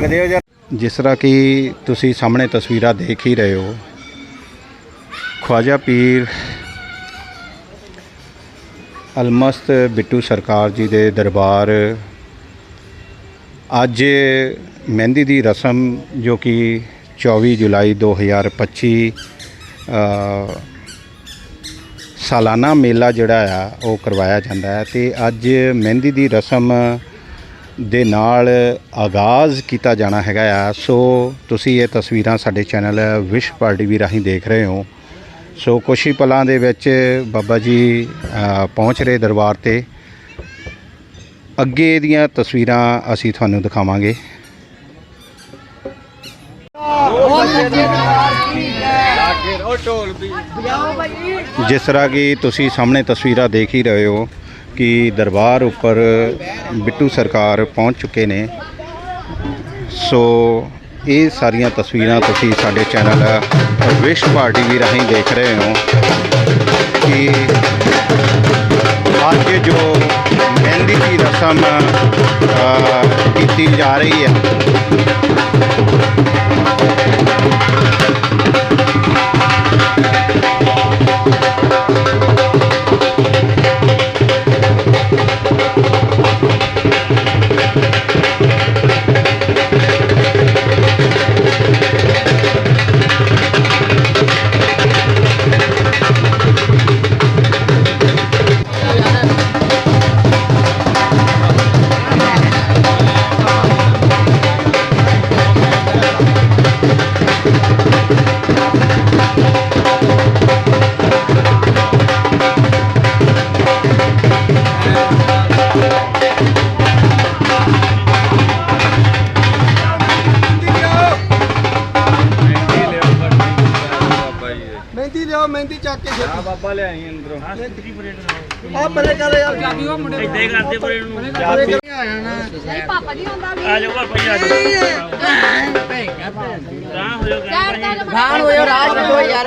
ਸਕਦੇ ਹੋ ਜਾਂ? ਜਿਸ ਤਰ੍ਹਾਂ ਕਿ ਤੁਸੀਂ ਸਾਹਮਣੇ ਤਸਵੀਰਾਂ ਦੇਖ ਹੀ ਰਹੇ ਹੋ ਖਵਾਜਾ ਪੀਰ ਅਲਮਸਤ ਬਿੱਟੂ ਸਰਕਾਰ ਜੀ ਦੇ ਦਰਬਾਰ ਅੱਜ ਮਹਿੰਦੀ ਦੀ ਰਸਮ ਜੋ ਕਿ 24 ਜੁਲਾਈ 2025 ਅ, ਸਾਲਾਨਾ ਮੇਲਾ ਜਿਹੜਾ ਆ ਉਹ ਕਰਵਾਇਆ ਜਾਂਦਾ ਹੈ ਤੇ ਅੱਜ ਮਹਿੰਦੀ ਦੀ ਰਸਮ ਦੇ ਨਾਲ ਆਗਾਜ਼ ਕੀਤਾ ਜਾਣਾ ਹੈਗਾ ਆ। ਸੋ ਤੁਸੀਂ ਇਹ ਤਸਵੀਰਾਂ ਸਾਡੇ ਚੈਨਲ ਵਿਸ਼ ਪਾਰਟੀ ਵੀ ਰਾਹੀਂ ਦੇਖ ਰਹੇ ਹੋ। ਸੋ ਕੁਛ ਹੀ ਪਲਾਂ ਦੇ ਵਿੱਚ ਬਾਬਾ ਜੀ ਪਹੁੰਚ ਰਹੇ ਦਰਬਾਰ ਤੇ। ਅੱਗੇ ਦੀਆਂ ਤਸਵੀਰਾਂ ਅਸੀਂ ਤੁਹਾਨੂੰ ਦਿਖਾਵਾਂਗੇ। ਜਿਸ ਤਰ੍ਹਾਂ ਕਿ ਤੁਸੀਂ ਸਾਹਮਣੇ ਤਸਵੀਰਾਂ ਦੇਖ ਹੀ ਰਹੇ ਹੋ। ਕਿ ਦਰਬਾਰ ਉੱਪਰ ਬਿੱਟੂ ਸਰਕਾਰ ਪਹੁੰਚ ਚੁੱਕੇ ਨੇ। ਸੋ ਇਹ ਸਾਰੀਆਂ ਤਸਵੀਰਾਂ ਤੁਸੀਂ ਸਾਡੇ ਚੈਨਲ ਵਿਸ਼ ਪਾਰਟੀ ਵੀ ਰਾਹੀਂ ਦੇਖ ਰਹੇ ਹੋ ਕਿ ਅੱਜ ਜੋ ਮਹਿੰਦੀ ਦੀ ਰਸਮ ਕੀਤੀ ਜਾ ਰਹੀ ਹੈ ਮਹਿੰਦੀ ਲਿਆਓ ਮਹਿੰਦੀ ਚੱਕ ਕੇ ਛੇਤੀ। ਬਾਬਾ ਲਿਆਈ ਅੰਦਰੋਂ। ਆ ਬਰੇ ਕਰ ਯਾਰ ਇੱਦਾਂ ਹੀ ਕਰਦੇ ਪਰੇ ਨੂੰ। ਪਾਪਾ ਜੀ ਹੁੰਦਾ ਵੀ ਆ ਜਾਓ ਭਾਪਾ ਜੀ ਆ ਜਾਓ। ਤਾਂ ਹੋ ਜਾਓ ਚਾਰ ਦਾ ਖਾਣ ਹੋਇਓ ਰਾਜ ਹੋ ਯਾਰ।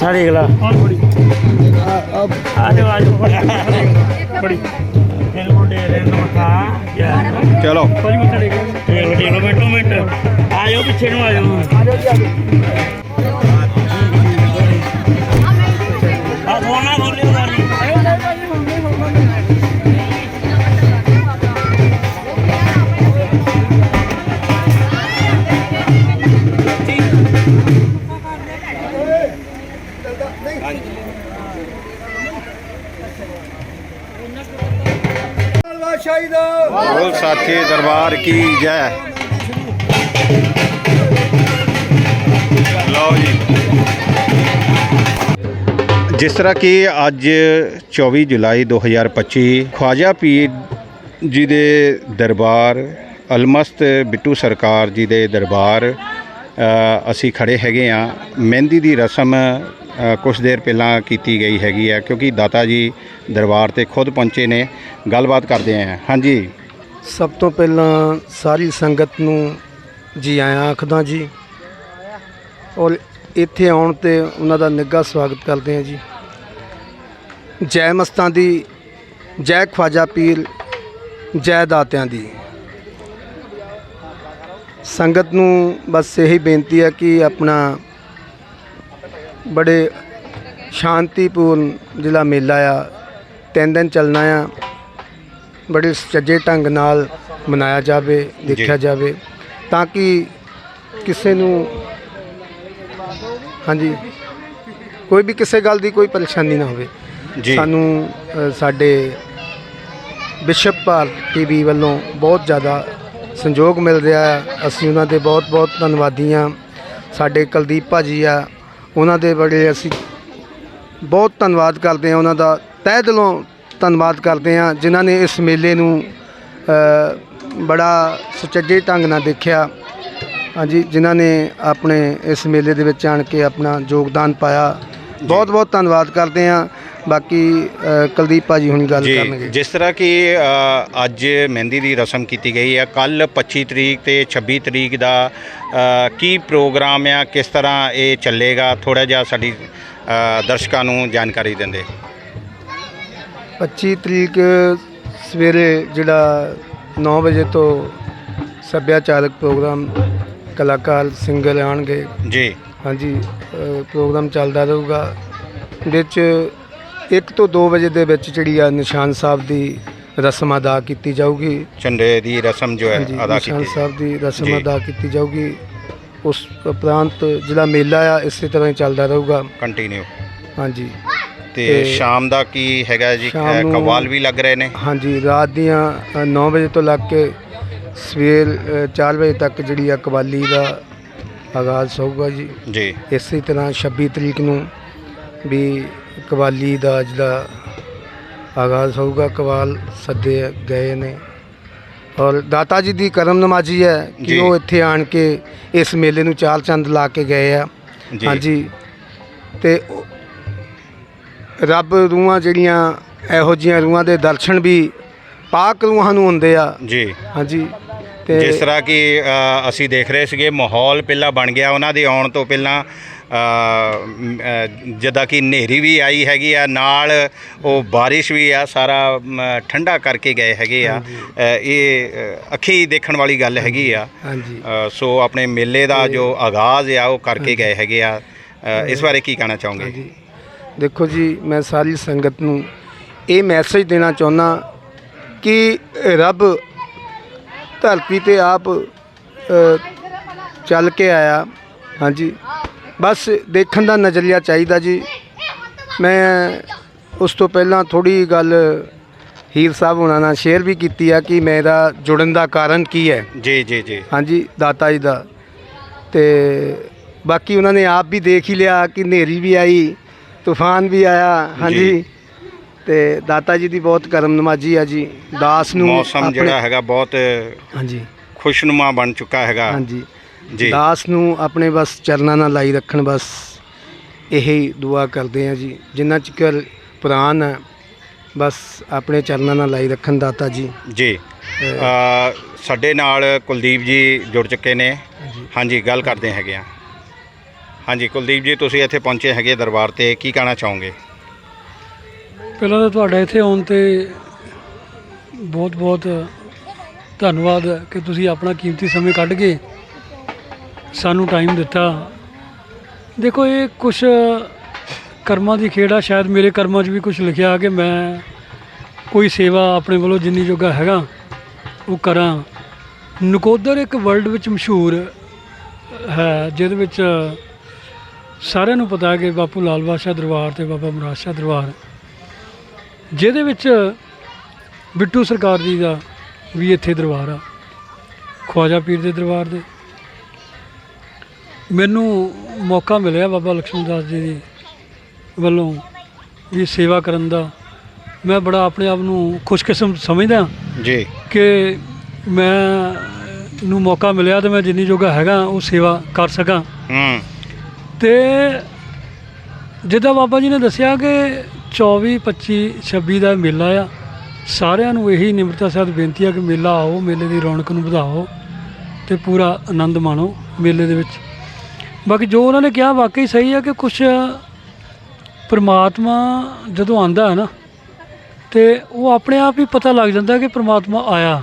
ਮੱਥਾ ਟੇਕ ਲਾ ਆਜੋ ਆਜੋ ਬੜੀ ਇਹਨੂੰ ਦੇ ਦੇ ਮੱਥਾ। ਚਲੋ। ਕੋਈ ਮੱਥਾ ਟੇਕ ਲਓ। ਮਿੰਟ। ਮਿੰਟ ਆਜੋ ਪਿੱਛੇ ਨੂੰ ਆਜੋ ਆਜੋ ਜੀ ਆਜੋ ਸਾਚੇ ਦਰਬਾਰ ਕੀ ਜੈ। ਲਓ ਜੀ। ਜਿਸ ਤਰ੍ਹਾਂ ਕਿ ਅੱਜ 24 ਜੁਲਾਈ 2025 ਖਵਾਜਾ ਪੀਰ ਜੀ ਦੇ ਦਰਬਾਰ, ਅਲਮਸਤ ਬਿੱਟੂ ਸਰਕਾਰ ਜੀ ਦੇ ਦਰਬਾਰ ਅਸੀਂ ਖੜੇ ਹੈਗੇ ਆ ਮਹਿੰਦੀ ਦੀ ਰਸਮ ਕੁਝ ਦੇਰ ਪਹਿਲਾਂ ਕੀਤੀ ਗਈ ਹੈਗੀ ਹੈ ਕਿਉਂਕਿ ਦਾਤਾ ਜੀ ਦਰਬਾਰ ਤੇ ਖੁਦ ਪਹੁੰਚੇ ਨੇ। ਗੱਲਬਾਤ ਕਰਦੇ ਆ ਹਾਂਜੀ। ਸਭ ਤੋਂ ਪਹਿਲਾਂ ਸਾਰੀ ਸੰਗਤ ਨੂੰ ਜੀ ਆਇਆਂ ਆਖਦਾ ਜੀ। ਔਰ ਇੱਥੇ ਆਉਣ ਤੇ ਉਹਨਾਂ ਦਾ ਨਿੱਘਾ ਸਵਾਗਤ ਕਰਦੇ ਹਾਂ ਜੀ। ਜੈ ਮਸਤਾਂ ਦੀ, ਜੈ ਖਵਾਜਾ ਪੀਰ, ਜੈ ਦਾਤਿਆਂ ਦੀ। ਸੰਗਤ ਨੂੰ ਬਸ ਇਹੀ ਬੇਨਤੀ ਹੈ ਕਿ ਆਪਣਾ ਬੜੇ ਸ਼ਾਂਤੀਪੂਰਨ ਜਿਹੜਾ ਮੇਲਾ ਆ, ਤਿੰਨ ਦਿਨ ਚੱਲਣਾ ਆ। ਬੜੇ ਸੁਚੱਜੇ ਢੰਗ ਨਾਲ ਮਨਾਇਆ ਜਾਵੇ ਦੇਖਿਆ ਜਾਵੇ। ਤਾਂ ਕਿ ਕਿਸੇ ਨੂੰ ਹਾਂਜੀ। ਕੋਈ ਵੀ ਕਿਸੇ ਗੱਲ ਦੀ ਕੋਈ ਪਰੇਸ਼ਾਨੀ ਨਾ ਹੋਵੇ। ਜੀ। ਸਾਨੂੰ ਅ, ਸਾਡੇ ਬਿਸ਼ਪ ਭਾਰਤ ਟੀਵੀ ਵੱਲੋਂ ਬਹੁਤ ਜ਼ਿਆਦਾ ਸੰਯੋਗ ਮਿਲ ਰਿਹਾ ਹੈ। ਅਸੀਂ ਉਹਨਾਂ ਦੇ ਬਹੁਤ ਬਹੁਤ ਧੰਨਵਾਦੀ ਹਾਂ ਸਾਡੇ ਕੁਲਦੀਪ ਭਾਜੀ ਆ ਉਹਨਾਂ ਦੇ ਬੜੇ ਅਸੀਂ ਬਹੁਤ ਧੰਨਵਾਦ ਕਰਦੇ ਹਾਂ। ਉਹਨਾਂ ਦਾ ਤਹਿ ਦਿਲੋਂ ਧੰਨਵਾਦ ਕਰਦੇ ਹਾਂ ਜਿਨ੍ਹਾਂ ਨੇ ਇਸ ਮੇਲੇ ਨੂੰ ਬੜਾ ਸੁਚੱਜੇ ਢੰਗ ਨਾਲ ਦੇਖਿਆ। ਹਾਂਜੀ ਜਿਨ੍ਹਾਂ ਨੇ ਆਪਣੇ ਇਸ ਮੇਲੇ ਦੇ ਵਿੱਚ ਆਣ ਕੇ ਆਪਣਾ ਯੋਗਦਾਨ ਪਾਇਆ। ਬਹੁਤ ਬਹੁਤ ਧੰਨਵਾਦ ਕਰਦੇ ਹਾਂ। ਬਾਕੀ ਕੁਲਦੀਪ ਭਾਜੀ ਹੁਣ ਗੱਲ ਜੀ ਕਰਨਗੇ। ਜਿਸ ਤਰ੍ਹਾਂ ਕਿ ਅੱਜ ਮਹਿੰਦੀ ਦੀ ਰਸਮ ਕੀਤੀ ਗਈ ਹੈ ਕੱਲ 25 ਤਰੀਕ ਤੇ 26 ਤਰੀਕ ਦਾ ਕੀ ਪ੍ਰੋਗਰਾਮ ਆ ਕਿਸ ਤਰ੍ਹਾਂ ਇਹ ਚੱਲੇਗਾ ਥੋੜਾ ਜਿਹਾ ਸਾਡੀ ਦਰਸ਼ਕਾਂ ਨੂੰ ਜਾਣਕਾਰੀ ਦਿੰਦੇ। 25 ਤਰੀਕ ਸਵੇਰੇ ਜਿਹੜਾ 9 ਵਜੇ ਤੋਂ ਸੱਭਿਆਚਾਰਕ ਪ੍ਰੋਗਰਾਮ ਕਲਾਕਾਰ ਸਿੰਗਰ ਆਣਗੇ। ਜੀ। ਹਾਂਜੀ ਅ, ਪ੍ਰੋਗਰਾਮ ਚੱਲਦਾ ਰਹੂਗਾ। ਇਹਦੇ 'ਚ 1 ਤੋਂ 2 ਵਜੇ ਦੇ ਵਿੱਚ ਜਿਹੜੀ ਆ ਨਿਸ਼ਾਨ ਸਾਹਿਬ ਦੀ ਰਸਮ ਅਦਾ ਕੀਤੀ ਜਾਊਗੀ। ਝੰਡੇ ਦੀ ਰਸਮ ਜੋ ਹੈ ਹਾਂਜੀ ਅਦਾ ਨਿਸ਼ਾਨ ਕੀਤੀ। ਸਾਹਿਬ ਦੀ ਰਸਮ। ਅਦਾ ਕੀਤੀ ਜਾਊਗੀ। ਉਸ ਉਪਰੰਤ ਜਿਹੜਾ ਮੇਲਾ ਆ ਇਸੇ ਤਰ੍ਹਾਂ ਹੀ ਚੱਲਦਾ ਰਹੂਗਾ। ਕੰਟੀਨਿਊ ਹਾਂਜੀ। ਤੇ ਸ਼ਾਮ ਦਾ ਕੀ ਹੈਗਾ ਜੀ? ਸ਼ਾਮ ਅ, ਨੂੰ- ਕਵਾਲ ਵੀ ਲੱਗ ਰਹੇ ਨੇ। ਹਾਂਜੀ ਰਾਤ ਦੀਆਂ 9 ਵਜੇ ਤੋਂ ਲੱਗ ਕੇ ਸਵੇਰ 4 ਵਜੇ ਤੱਕ ਜਿਹੜੀ ਆ ਕਵਾਲੀ ਦਾ ਆਗਾਜ਼ ਹੋਊਗਾ ਜੀ। ਜੀ। ਇਸੇ ਤਰ੍ਹਾਂ 26 ਤਰੀਕ ਨੂੰ ਵੀ ਕਵਾਲੀ ਦਾ ਜਿਹੜਾ ਆਗਾਜ਼ ਹੋਊਗਾ ਕਵਾਲ ਸੱਦੇ ਗਏ ਨੇ। ਔਰ ਦਾਤਾ ਜੀ ਦੀ ਕਰਮ ਨਮਾਜ਼ੀ ਹੈ ਜੀ। ਕਿ ਉਹ ਇੱਥੇ ਆਣ ਕੇ ਇਸ ਮੇਲੇ ਨੂੰ ਚਾਰ ਚੰਦ ਲਾ ਕੇ ਗਏ ਆ। ਜੀ। ਹਾਂਜੀ। ਤੇ ਉਹ- ਰੱਬ ਰੂਹਾਂ ਜਿਹੜੀਆਂ ਇਹੋ ਜੀਆਂ ਰੂਹਾਂ ਦੇ ਦਰਸ਼ਨ ਵੀ ਪਾਕ ਰੂਹਾਂ ਨੂੰ ਹੁੰਦੇ ਆ। ਜੀ। ਹਾਂਜੀ ਤੇ ਜਿਸ ਤਰ੍ਹਾਂ ਕਿ ਅ, ਅਸੀਂ ਦੇਖ ਰਹੇ ਸੀਗੇ ਮਾਹੌਲ ਪਹਿਲਾਂ ਬਣ ਗਿਆ। ਉਹਨਾਂ ਦੇ ਆਉਣ ਤੋਂ ਪਹਿਲਾਂ ਅ, ਮ, ਅ, ਜਿੱਦਾਂ ਕਿ ਹਨੇਰੀ ਵੀ ਆਈ ਹੈਗੀ ਆ ਨਾਲ ਉਹ ਬਾਰਿਸ਼ ਵੀ ਆ ਸਾਰਾ ਮ, ਠੰਡਾ ਕਰਕੇ ਗਏ ਹੈਗੇ ਆ। ਅ, ਇਹ ਅ, ਅੱਖੀ ਦੇਖਣ ਵਾਲੀ ਗੱਲ ਹੈਗੀ ਆ। ਹਾਂਜੀ। ਅ, ਸੋ ਆਪਣੇ ਮੇਲੇ ਦਾ ਜੋ ਆਗਾਜ਼ ਆ ਉਹ ਕਰਕੇ ਗਏ ਹੈਗੇ ਆ। ਅ, ਇਸ ਬਾਰੇ ਕੀ ਕਹਿਣਾ ਚਾਹੋਗੇ? ਹਾਂਜੀ। ਦੇਖੋ ਜੀ ਮੈਂ ਸਾਰੀ ਸੰਗਤ ਨੂੰ ਇਹ ਮੈਸੇਜ ਦੇਣਾ ਚਾਹੁੰਦਾ ਕਿ ਰੱਬ ਧਰਤੀ ਤੇ ਆਪ ਚੱਲ ਕੇ ਆਇਆ। ਹਾਂਜੀ। ਬਸ ਦੇਖਣ ਦਾ ਨਜ਼ਰੀਆ ਚਾਹੀਦਾ ਜੀ। ਮੈਂ ਉਸ ਤੋਂ ਪਹਿਲਾਂ ਥੋੜੀ ਗੱਲ ਹੀਰ ਸਾਹਿਬ ਹੁਣਾਂ ਨਾਲ ਸ਼ੇਅਰ ਵੀ ਕੀਤੀ ਆ ਕਿ ਮੇਰਾ ਜੁੜਨ ਦਾ ਕਾਰਨ ਕੀ ਹੈ। ਜੀ ਜੀ ਜੀ। ਹਾਂਜੀ ਦਾਤਾ ਜੀ ਦਾ। ਤੇ ਬਾਕੀ ਉਹਨਾਂ ਨੇ ਆਪ ਵੀ ਦੇਖ ਹੀ ਲਿਆ ਕਿ ਹਨੇਰੀ ਵੀ ਆਈ। ਤੂਫਾਨ ਵੀ ਆਇਆ ਹਾਂਜੀ। ਤੇ ਦਾਤਾ ਜੀ ਦੀ ਬਹੁਤ ਕਰਮ ਨਮਾਜੀ ਆ ਜੀ। ਦਾਸ ਨੂੰ ਮੌਸਮ ਆਪਣੇ- ਜਿਹੜਾ ਹੈਗਾ ਬਹੁਤ ਹਾਂਜੀ। ਖੁਸ਼ਨੁਮਾ ਬਣ ਚੁੱਕਾ ਹੈਗਾ। ਹਾਂਜੀ। ਜੀ। ਦਾਸ ਨੂੰ ਆਪਣੇ ਬਸ ਚਰਨਾਂ ਨਾਲ ਲਾਈ ਰੱਖਣ ਬਸ ਇਹੀ ਦੁਆ ਕਰਦੇ ਆ ਜੀ। ਜਿੰਨਾ ਚਿਰ ਪੁਰਾਨ ਹੈ ਬਸ ਆਪਣੇ ਚਰਨਾਂ ਨਾਲ ਲਾਈ ਰੱਖਣ ਦਾਤਾ ਜੀ। ਜੀ। ਅ, ਸਾਡੇ ਨਾਲ ਕੁਲਦੀਪ ਜੀ ਜੁੜ ਚੁੱਕੇ ਨੇ। ਹਾਂਜੀ ਗੱਲ ਕਰਦੇ ਹੈਗੇ ਆ। ਹਾਂਜੀ, ਕੁਲਦੀਪ ਜੀ, ਤੁਸੀਂ ਇੱਥੇ ਪਹੁੰਚੇ ਹੈਗੇ ਦਰਬਾਰ ਤੇ, ਕੀ ਕਹਿਣਾ ਚਾਹੋਗੇ? ਪਹਿਲਾਂ ਤਾਂ ਤੁਹਾਡਾ ਇੱਥੇ ਆਉਣ ਤੇ ਬਹੁਤ ਬਹੁਤ ਧੰਨਵਾਦ ਕਿ ਤੁਸੀਂ ਆਪਣਾ ਕੀਮਤੀ ਸਮੇਂ ਕੱਢ ਕੇ ਸਾਨੂੰ ਟਾਈਮ ਦਿੱਤਾ। ਦੇਖੋ, ਇਹ ਕੁਝ ਕਰਮਾਂ ਦੀ ਖੇਡ ਆ, ਸ਼ਾਇਦ ਮੇਰੇ ਕਰਮਾਂ 'ਚ ਵੀ ਕੁਝ ਲਿਖਿਆ ਕਿ ਮੈਂ ਕੋਈ ਸੇਵਾ ਆਪਣੇ ਵੱਲੋਂ ਜਿੰਨੀ ਜੋਗਾ ਹੈਗਾ, ਉਹ ਕਰਾਂ। ਨਕੋਦਰ ਇੱਕ ਵਰਲਡ ਵਿੱਚ ਮਸ਼ਹੂਰ ਹੈ, ਜਿਹਦੇ ਵਿੱਚ ਸਾਰਿਆਂ ਨੂੰ ਪਤਾ ਹੈ ਕਿ ਬਾਪੂ ਲਾਲ ਬਾਦਸ਼ਾਹ ਦਰਬਾਰ ਤੇ ਬਾਬਾ ਮੁਰਾਦ ਸ਼ਾਹ ਦਰਬਾਰ ਜਿਹਦੇ ਵਿੱਚ ਬਿੱਟੂ ਸਰਕਾਰ ਜੀ ਦਾ ਵੀ ਇੱਥੇ ਦਰਬਾਰ ਆ ਖਵਾਜਾ ਪੀਰ ਦੇ ਦਰਬਾਰ ਦੇ। ਮੈਨੂੰ ਮੌਕਾ ਮਿਲਿਆ ਬਾਬਾ ਲక్ష్ਮਣ ਦਾਸ ਜੀ ਦੀ ਵੱਲੋਂ ਵੀ ਸੇਵਾ ਕਰਨ ਦਾ। ਮੈਂ ਬੜਾ ਆਪਣੇ ਆਪ ਨੂੰ ਖੁਸ਼ਕਿਸਮ ਸਮਝਦਾ ਜੀ। ਕਿ ਮੈਂ ਨੂੰ ਮੌਕਾ ਮਿਲਿਆ ਤੇ ਮੈਂ ਜਿੰਨੀ ਜੋਗਾ ਹੈਗਾ ਉਹ ਸੇਵਾ ਕਰ ਸਕਾਂ। ਹੂੰ। ਤੇ ਜਿੱਦਾਂ ਬਾਬਾ ਜੀ ਨੇ ਦੱਸਿਆ ਕਿ 24 25 26 ਦਾ ਮੇਲਾ ਆ ਸਾਰਿਆਂ ਨੂੰ ਇਹੀ ਨਿਮਰਤਾ ਸਹਿਤ ਬੇਨਤੀ ਆ ਕਿ ਮੇਲਾ ਆਓ ਮੇਲੇ ਦੀ ਰੌਣਕ ਨੂੰ ਵਧਾਓ ਤੇ ਪੂਰਾ ਆਨੰਦ ਮਾਣੋ ਮੇਲੇ ਦੇ ਵਿੱਚ। ਬਾਕੀ ਜੋ ਉਹਨਾਂ ਨੇ ਕਿਹਾ ਵਾਕਈ ਸਹੀ ਹੈ ਕਿ ਕੁਝ ਪ੍ਰਮਾਤਮਾ ਜਦੋਂ ਆਂਦਾ ਹੈ ਨਾ ਤੇ ਉਹ ਆਪਣੇ ਆਪ ਹੀ ਪਤਾ ਲੱਗ ਜਾਂਦਾ ਕਿ ਪ੍ਰਮਾਤਮਾ ਆਇਆ।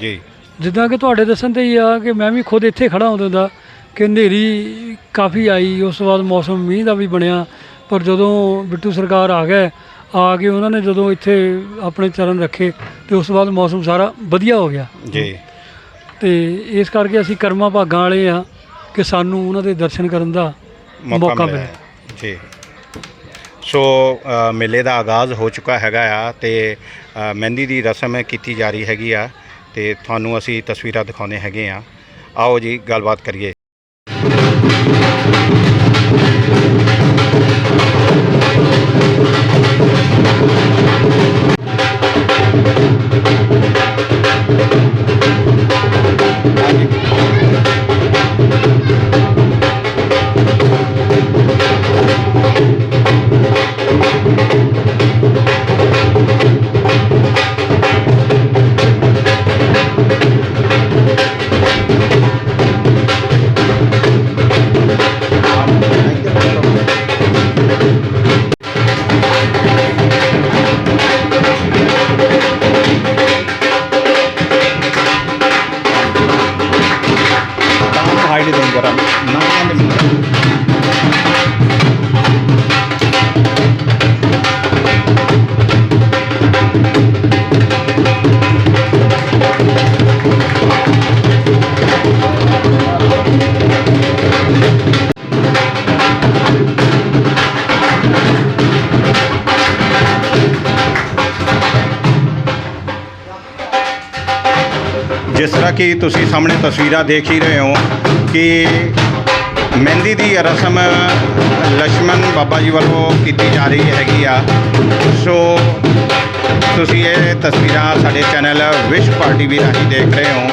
ਜੀ। ਜਿੱਦਾਂ ਕਿ ਤੁਹਾਡੇ ਦੱਸਣ ਤੇ ਹੀ ਆ ਕਿ ਮੈਂ ਵੀ ਖੁਦ ਇੱਥੇ ਖੜਾ ਹੁੰਦਾ ਕਿ ਹਨੇਰੀ ਕਾਫੀ ਆਈ ਉਸ ਤੋਂ ਬਾਅਦ ਮੌਸਮ ਮੀਂਹ ਦਾ ਵੀ ਬਣਿਆ ਪਰ ਜਦੋਂ ਬਿੱਟੂ ਸਰਕਾਰ ਆ ਗਏ ਆ ਕੇ ਉਹਨਾਂ ਨੇ ਜਦੋਂ ਇੱਥੇ ਆਪਣੇ ਚਰਨ ਰੱਖੇ ਤੇ ਉਸ ਤੋਂ ਬਾਅਦ ਮੌਸਮ ਸਾਰਾ ਵਧੀਆ ਹੋ ਗਿਆ। ਜੀ। ਤੇ ਇਸ ਕਰਕੇ ਅਸੀਂ ਕਰਮਾਂ ਭਾਗਾਂ ਵਾਲੇ ਆ ਕਿ ਸਾਨੂੰ ਉਹਨਾਂ ਦੇ ਦਰਸ਼ਨ ਕਰਨ ਦਾ ਮੌਕਾ ਮਿਲਿਆ। ਜੀ। ਸੋ ਮੇਲੇ ਦਾ ਆਗਾਜ਼ ਹੋ ਚੁੱਕਾ ਹੈਗਾ ਆ ਤੇ ਮਹਿੰਦੀ ਦੀ ਰਸਮ ਕੀਤੀ ਜਾ ਰਹੀ ਹੈਗੀ ਆ ਤੇ ਤੁਹਾਨੂੰ ਅਸੀਂ ਤਸਵੀਰਾਂ ਦਿਖਾਉਣੇ ਹੈਗੇ ਆ। ਆਓ ਜੀ ਗੱਲਬਾਤ ਕਰੀਏ। ਕਿ ਤੁਸੀਂ ਸਾਹਮਣੇ ਤਸਵੀਰਾਂ ਦੇਖ ਹੀ ਰਹੇ ਹੋ ਕਿ ਮਹਿੰਦੀ ਦੀ ਰਸਮ ਲక్ష్ਮਣ ਬਾਬਾ ਜੀ ਵੱਲੋਂ ਕੀਤੀ ਜਾ ਰਹੀ ਹੈਗੀ ਆ। ਸੋ ਤੁਸੀਂ ਇਹ ਤਸਵੀਰਾਂ ਸਾਡੇ ਚੈਨਲ ਵਿਸ਼ ਪਾਰਟੀ ਵੀ ਰਾਹੀਂ ਦੇਖ ਰਹੇ ਹੋ।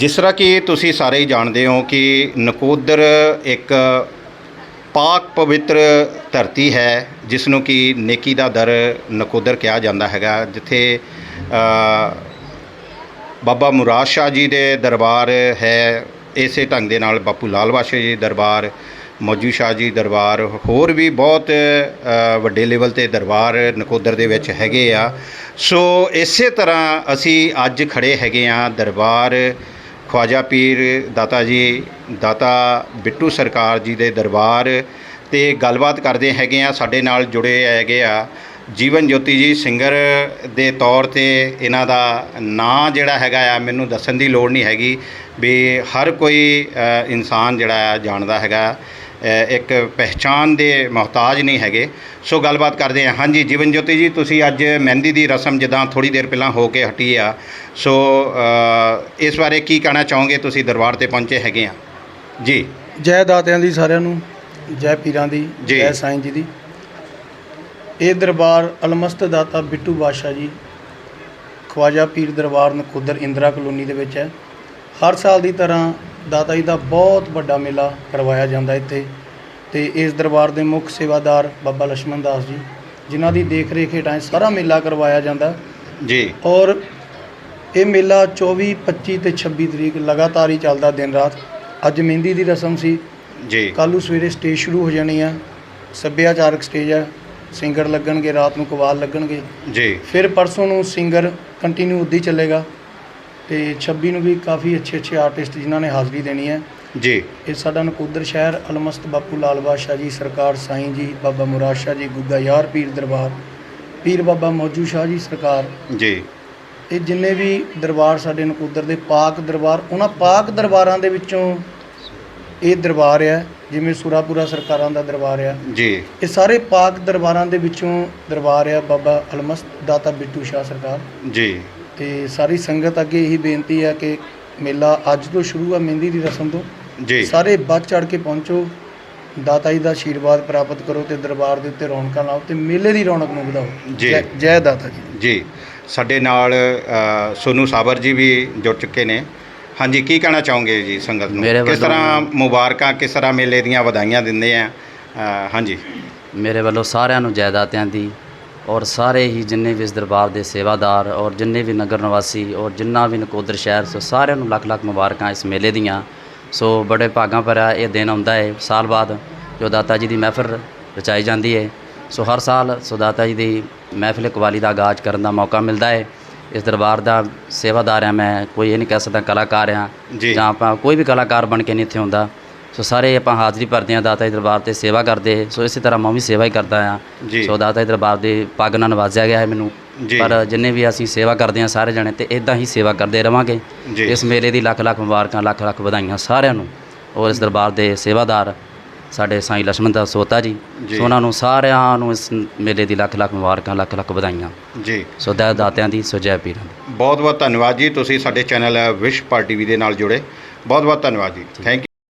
ਜਿਸ ਤਰ੍ਹਾਂ ਕਿ ਤੁਸੀਂ ਸਾਰੇ ਹੀ ਜਾਣਦੇ ਹੋ ਕਿ ਨਕੋਦਰ ਇੱਕ ਪਾਕ ਪਵਿੱਤਰ ਧਰਤੀ ਹੈ ਜਿਸ ਨੂੰ ਕਿ ਨੇਕੀ ਦਾ ਦਰ ਨਕੋਦਰ ਕਿਹਾ ਜਾਂਦਾ ਹੈਗਾ, ਜਿੱਥੇ ਬਾਬਾ ਮੁਰਾਦ ਸ਼ਾਹ ਜੀ ਦੇ ਦਰਬਾਰ ਹੈ, ਇਸੇ ਢੰਗ ਦੇ ਨਾਲ ਬਾਪੂ ਲਾਲ ਬਾਦਸ਼ਾਹ ਜੀ ਦਰਬਾਰ, ਮੌਜੂ ਸ਼ਾਹ ਜੀ ਦਰਬਾਰ, ਹੋਰ ਵੀ ਬਹੁਤ ਵੱਡੇ ਲੈਵਲ ਤੇ ਦਰਬਾਰ ਨਕੋਦਰ ਦੇ ਵਿੱਚ ਹੈਗੇ ਆ। ਸੋ ਇਸੇ ਤਰ੍ਹਾਂ ਅਸੀਂ ਅੱਜ ਖੜੇ ਹੈਗੇ ਆ ਦਰਬਾਰ ਖਵਾਜਾ ਪੀਰ ਦਾਤਾ ਜੀ, ਦਾਤਾ ਬਿੱਟੂ ਸਰਕਾਰ ਜੀ ਦੇ ਦਰਬਾਰ ਤੇ ਗੱਲਬਾਤ ਕਰਦੇ ਹੈਗੇ ਆ, ਸਾਡੇ ਨਾਲ ਜੁੜੇ ਹੈਗੇ ਆ ਜੀਵਨ ਜੋਤੀ ਜੀ, ਸਿੰਗਰ ਦੇ ਤੌਰ ਤੇ ਇਹਨਾਂ ਦਾ ਨਾਂ ਜਿਹੜਾ ਹੈਗਾ ਆ, ਮੈਨੂੰ ਦੱਸਣ ਦੀ ਲੋੜ ਨਹੀਂ ਹੈਗੀ ਵੀ ਹਰ ਕੋਈ ਇਨਸਾਨ ਜਿਹੜਾ ਆ, ਜਾਣਦਾ ਹੈਗਾ। ਇੱਕ ਪਹਿਚਾਨ ਦੇ ਮੁਹਤਾਜ ਨਹੀਂ ਹੈਗੇ। ਸੋ ਗੱਲਬਾਤ ਕਰਦੇ ਹਾਂ। ਹਾਂਜੀ ਜੀਵਨ ਜੋਤੀ ਜੀ ਤੁਸੀਂ ਅੱਜ ਮਹਿੰਦੀ ਦੀ ਰਸਮ ਜਿੱਦਾਂ ਥੋੜੀ ਦੇਰ ਪਹਿਲਾਂ ਹੋ ਕੇ ਹਟੀ ਆ। ਸੋ ਇਸ ਬਾਰੇ ਕੀ ਕਹਿਣਾ ਚਾਹੋਗੇ ਤੁਸੀਂ ਦਰਬਾਰ ਤੇ ਪਹੁੰਚੇ ਹੈਗੇ ਆ? ਜੀ। ਜੈ ਦਾਤਿਆਂ ਦੀ ਸਾਰਿਆਂ ਨੂੰ ਜੈ ਪੀਰਾਂ ਦੀ ਜੀ। ਸਾਈਂ ਜੀ ਦੀ। ਇਹ ਦਰਬਾਰ ਅਲਮਸਤ ਦਾਤਾ ਬਿੱਟੂ ਬਾਦਸ਼ਾਹ ਜੀ ਖਵਾਜਾ ਪੀਰ ਦਰਬਾਰ ਨਕੋਦਰ ਇੰਦਰਾ ਕਲੋਨੀ ਦੇ ਵਿੱਚ ਹੈ। ਹਰ ਸਾਲ ਦੀ ਤਰ੍ਹਾਂ ਦਾਤਾ ਜੀ ਦਾ ਬਹੁਤ ਵੱਡਾ ਮੇਲਾ ਕਰਵਾਇਆ ਜਾਂਦਾ ਇੱਥੇ ਤੇ ਇਸ ਦਰਬਾਰ ਦੇ ਮੁੱਖ ਸੇਵਾਦਾਰ ਬਾਬਾ ਲక్ష్ਮਣ ਦਾਸ ਜੀ ਜਿਨ੍ਹਾਂ ਦੀ ਦੇਖ ਰੇਖ ਹੇਠਾਂ ਇਹ ਸਾਰਾ ਮੇਲਾ ਕਰਵਾਇਆ ਜਾਂਦਾ। ਜੀ। ਔਰ ਇਹ ਮੇਲਾ 24 25 ਤੇ 26 ਤਰੀਕ ਲਗਾਤਾਰ ਹੀ ਚੱਲਦਾ ਦਿਨ ਰਾਤ। ਅੱਜ ਮਹਿੰਦੀ ਦੀ ਰਸਮ ਸੀ। ਜੀ। ਕੱਲ੍ਹ ਨੂੰ ਸਵੇਰੇ ਸਟੇਜ ਸ਼ੁਰੂ ਹੋ ਜਾਣੀ ਆ। ਸੱਭਿਆਚਾਰਕ ਸਟੇਜ ਆ। ਸਿੰਗਰ ਲੱਗਣਗੇ ਰਾਤ ਨੂੰ ਕਵਾਲ ਲੱਗਣਗੇ। ਜੀ। ਫਿਰ ਪਰਸੋਂ ਨੂੰ ਸਿੰਗਰ ਕੰਟੀਨਿਊ ਉੱਦੀ ਚੱਲੇਗਾ। ਤੇ 26 ਨੂੰ ਵੀ ਕਾਫੀ ਅੱਛੇ ਅੱਛੇ ਆਰਟਿਸਟ ਜਿਨ੍ਹਾਂ ਨੇ ਹਾਜ਼ਰੀ ਦੇਣੀ ਹੈ। ਜੀ। ਇਹ ਸਾਡਾ ਨਕੋਦਰ ਸ਼ਹਿਰ ਅਲਮਸਤ ਬਾਪੂ ਲਾਲ ਬਾਦਸ਼ਾਹ ਜੀ ਸਰਕਾਰ ਸਾਈਂ ਜੀ ਬਾਬਾ ਮੁਰਾਦ ਸ਼ਾਹ ਜੀ ਗੁੱਗਾ ਯਾਰ ਪੀਰ ਦਰਬਾਰ ਪੀਰ ਬਾਬਾ ਮੌਜੂ ਸ਼ਾਹ ਜੀ ਸਰਕਾਰ। ਜੀ। ਇਹ ਜਿੰਨੇ ਵੀ ਦਰਬਾਰ ਸਾਡੇ ਨਕੋਦਰ ਦੇ ਪਾਕ ਦਰਬਾਰ ਉਹਨਾਂ ਪਾਕ ਦਰਬਾਰਾਂ ਦੇ ਵਿੱਚੋਂ ਇਹ ਦਰਬਾਰ ਆ ਜਿਵੇਂ ਸੁਰਾਪੁਰਾ ਸਰਕਾਰਾਂ ਦਾ ਦਰਬਾਰ ਆ। ਜੀ। ਇਹ ਸਾਰੇ ਪਾਕ ਦਰਬਾਰਾਂ ਦੇ ਵਿੱਚੋਂ ਦਰਬਾਰ ਆ ਬਾਬਾ ਅਲਮਸਤ ਦਾਤਾ ਬਿੱਟੂ ਸ਼ਾਹ ਸਰਕਾਰ। ਜੀ। ਤੇ ਸਾਰੀ ਸੰਗਤ ਅੱਗੇ ਇਹੀ ਬੇਨਤੀ ਆ ਕਿ ਮੇਲਾ ਅੱਜ ਤੋਂ ਸ਼ੁਰੂ ਆ ਮਹਿੰਦੀ ਦੀ ਰਸਮ ਤੋਂ। ਜੀ। ਸਾਰੇ ਵੱਧ ਚੜ ਕੇ ਪਹੁੰਚੋ ਦਾਤਾ ਜੀ ਦਾ ਆਸ਼ੀਰਵਾਦ ਪ੍ਰਾਪਤ ਕਰੋ ਤੇ ਦਰਬਾਰ ਦੇ ਉੱਤੇ ਰੌਣਕਾਂ ਲਾਓ ਤੇ ਮੇਲੇ ਦੀ ਰੌਣਕ ਨੂੰ ਵਧਾਓ। ਜੀ। ਜੈ- ਜੈ ਦਾਤਾ ਜੀ। ਜੀ। ਸਾਡੇ ਨਾਲ ਅ, ਸੋਨੂ ਸਾਬਰ ਜੀ ਵੀ ਜੁੜ ਚੁੱਕੇ ਨੇ। ਹਾਂਜੀ ਕੀ ਕਹਿਣਾ ਚਾਹੋਗੇ ਜੀ ਸੰਗਤ ਨੂੰ? ਮੇਰੇ ਕਿਸ ਵੱਲੋਂ- ਤਰ੍ਹਾਂ ਮੁਬਾਰਕਾਂ ਕਿਸ ਤਰ੍ਹਾਂ ਮੇਲੇ ਦੀਆਂ ਵਧਾਈਆਂ ਦਿੰਦੇ ਆ? ਅ, ਹਾਂਜੀ। ਮੇਰੇ ਵੱਲੋਂ ਸਾਰਿਆਂ ਨੂੰ ਜਾਇਦਾਦਿਆਂ ਦੀ ਔਰ ਸਾਰੇ ਹੀ ਜਿੰਨੇ ਵੀ ਇਸ ਦਰਬਾਰ ਦੇ ਸੇਵਾਦਾਰ ਔਰ ਜਿੰਨੇ ਵੀ ਨਗਰ ਨਿਵਾਸੀ ਔਰ ਜਿੰਨਾ ਵੀ ਨਕੋਦਰ ਸ਼ਹਿਰ ਸੋ ਸਾਰਿਆਂ ਨੂੰ ਲੱਖ ਲੱਖ ਮੁਬਾਰਕਾਂ ਇਸ ਮੇਲੇ ਦੀਆਂ। ਸੋ ਬੜੇ ਭਾਗਾਂ ਭਰਿਆ ਇਹ ਦਿਨ ਆਉਂਦਾ ਹੈ ਸਾਲ ਬਾਅਦ ਜੋ ਦਾਤਾ ਜੀ ਦੀ ਮਹਿਫਲ ਰਚਾਈ ਜਾਂਦੀ ਹੈ ਸੋ ਹਰ ਸਾਲ ਸੋ ਦਾਤਾ ਜੀ ਦੀ ਮਹਿਫਿਲ ਕਵਾਲੀ ਦਾ ਆਗਾਜ਼ ਕਰਨ ਦਾ ਮੌਕਾ ਮਿਲਦਾ ਹੈ ਇਸ ਦਰਬਾਰ ਦਾ ਸੇਵਾਦਾਰ ਹਾਂ ਮੈਂ ਕੋਈ ਇਹ ਨਹੀਂ ਕਹਿ ਸਕਦਾ ਕਲਾਕਾਰ ਹਾਂ ਜੀ। ਆਪਾਂ ਕੋਈ ਵੀ ਕਲਾਕਾਰ ਬਣ ਕੇ ਨਹੀਂ ਇੱਥੇ ਹੁੰਦਾ ਸੋ ਸਾਰੇ ਆਪਾਂ ਹਾਜ਼ਰੀ ਭਰਦੇ ਆ ਦਾਤਾ ਦੇ ਦਰਬਾਰ ਤੇ ਸੇਵਾ ਕਰਦੇ। ਸੋ ਇਸੇ ਤਰ੍ਹਾਂ ਮੈਂ ਵੀ ਸੇਵਾ ਹੀ ਕਰਦਾ ਆ ਸੋ ਦਾਤਾ ਦੇ ਦਰਬਾਰ ਦੇ ਪੱਗ ਨਾਲ ਨਵਾਜ਼ਿਆ ਗਿਆ ਹੈ ਮੈਨੂੰ। ਪਰ ਜਿੰਨੇ ਵੀ ਅਸੀਂ ਸੇਵਾ ਕਰਦੇ ਆ ਸਾਰੇ ਜਣੇ ਤੇ ਇਦਾਂ ਹੀ ਸੇਵਾ ਕਰਦੇ ਰਵਾਂਗੇ। ਇਸ ਮੇਲੇ ਦੀ ਲੱਖ ਲੱਖ ਮੁਬਾਰਕਾਂ ਲੱਖ ਲੱਖ ਵਧਾਈਆਂ ਸਾਰਿਆਂ ਨੂੰ। ਔਰ ਇਸ ਦਰਬਾਰ ਦੇ ਸੇਵਾਦਾਰ ਸਾਡੇ ਸਾਈ ਲਛਮਣ ਦਾ ਸੋਤਾ ਜੀ। ਸੋ ਉਹਨਾਂ ਨੂੰ ਸਾਰਿਆਂ ਨੂੰ ਇਸ ਮੇਲੇ ਦੀ ਲੱਖ ਲੱਖ ਮੁਬਾਰਕਾਂ ਲੱਖ ਲੱਖ ਵਧਾਈਆਂ। ਜੀ। ਸੋ ਦਾ ਦਾਤਿਆਂ ਦੀ ਸੋ ਜੈ ਪੀਰਾਂ ਦੀ। ਬਹੁਤ ਬਹੁਤ ਧੰਨਵਾਦ ਜੀ। ਤੁਸੀਂ ਸਾਡੇ ਚੈਨਲ ਵਿਸ਼ ਪਾਰਟੀ ਵੀ ਦੇ ਨਾਲ ਜੁੜੇ। ਬਹੁਤ ਬਹੁਤ ਧੰਨਵਾਦ ਜੀ। ਥੈਂਕ